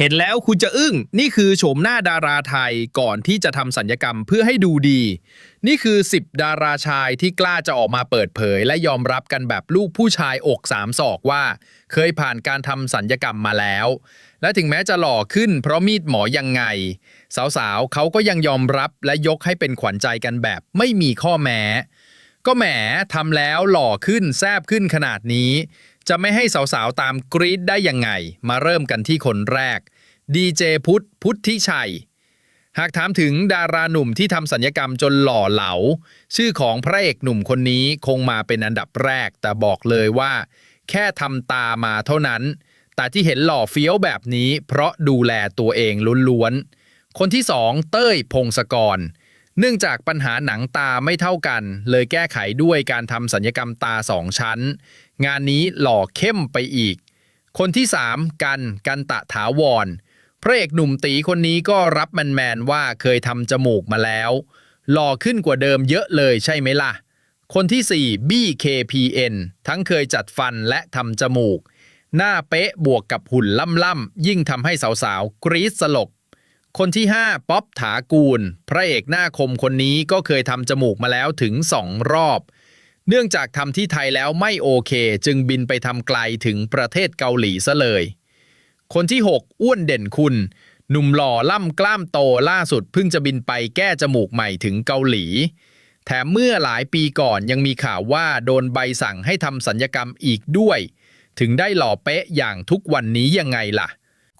เห็นแล้วคุณจะอึ้ง นี่คือโฉมหน้าดาราไทยก่อนที่จะทำสัญญกรรมเพื่อให้ดูดี นี่คือ 10 ดาราชายที่กล้าจะออกมาเปิดเผย และยอมรับกันแบบลูกผู้ชายอกสามศอกว่า เคยผ่านการทำสัญญกรรมมาแล้ว และถึงแม้จะหล่อขึ้นเพราะมีดหมอยังไง สาวๆเขาก็ยังยอมรับและยกให้เป็นขวัญใจกันแบบไม่มีข้อแม้ ก็แหมทำแล้วหล่อขึ้นแซบขึ้นขนาดนี้ จะไม่ให้สาวๆ ตามกรี๊ดได้ยังไง มาเริ่มกันที่คนแรก ดีเจพุทธพุทธิชัย หากถามถึงดาราหนุ่มที่ทำสัญญกรรมจนหล่อเหลา ชื่อของพระเอกหนุ่มคนนี้คงมาเป็นอันดับแรก แต่บอกเลยว่า แค่ทำตามาเท่านั้น แต่ที่เห็นหล่อเฟี้ยวแบบนี้ เพราะดูแลตัวเองล้วนๆ คนที่สองเต้ยพงศกรเนื่องจากปัญหาหนังตาไม่เท่ากัน เลยแก้ไขด้วยการทำสัญญกรรมตาสองชั้น งานนี้หล่อเข้มไปอีก คนที่ 3 กันกันตะถาวร พระเอกหนุ่มตีคนนี้ก็รับแมนๆว่าเคยทำจมูกมาแล้ว หล่อขึ้นกว่าเดิมเยอะเลยใช่ไหมล่ะ คนที่ 4 BKPN ทั้งเคยจัดฟันและทำจมูก หน้าเป๊ะบวกกับหุ่นล่ำๆยิ่งทำให้สาวๆ กรี๊ดสลบคนที่ 5 ป๊อบถากูล พระเอกหน้าคมคนนี้ก็เคยทำจมูกมาแล้วถึง 2 รอบ เนื่องจากทำที่ไทยแล้วไม่โอเค จึงบินไปทำไกลถึงประเทศเกาหลีซะเลย คนที่ 6 อ้วนเด่นคุณ หนุ่มหล่อล่ำกล้ามโตล่าสุดเพิ่งจะบินไปแก้จมูกใหม่ถึงเกาหลี แถมเมื่อหลายปีก่อนยังมีข่าวว่าโดนใบสั่งให้ทำสัญญกรรมอีกด้วย ถึงได้หล่อเป๊ะอย่างทุกวันนี้ยังไงล่ะ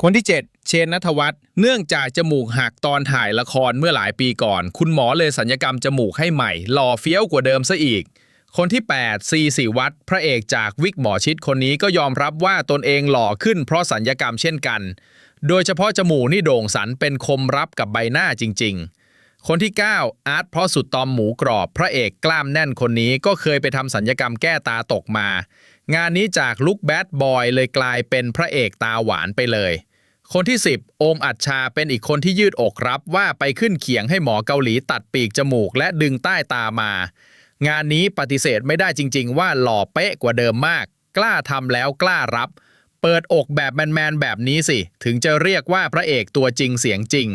คนที่ 7 เชนนัทวัฒน์เนื่องจากจมูกหักตอนถ่ายละครเมื่อหลายปีก่อน คุณหมอเลยสัญญกรรมจมูกให้ใหม่ หล่อเฟี้ยวกว่าเดิมซะอีก คนที่ 8 ซีสิวัตรพระเอกจากวิกหมอชิดคนนี้ก็ยอมรับว่าตนเองหล่อขึ้นเพราะสัญญกรรมเช่นกัน โดยเฉพาะจมูกนี่โด่งสันเป็นคมรับกับใบหน้าจริง ๆ คนที่ 9 อาร์ตเพราะสุดตอมหมูกรอบ พระเอกกล้ามแน่นคนนี้ก็เคยไปทำสัญญกรรมแก้ตาตกมา งานนี้จากลุคแบดบอยเลยกลายเป็นพระเอกตาหวานไปเลย คนที่ 10 โอมอัจฉาเป็นอีกคนที่ยืดอกรับว่าไปขึ้นเขียงให้หมอเกาหลีตัดปีกจมูกและดึงใต้ตามา งานนี้ปฏิเสธไม่ได้จริง ๆ ว่าหล่อเป๊ะกว่าเดิมมาก กล้าทำแล้วกล้ารับ เปิดอกแบบแมนๆแบบนี้สิ ถึงจะเรียกว่าพระเอกตัวจริงเสียงจริง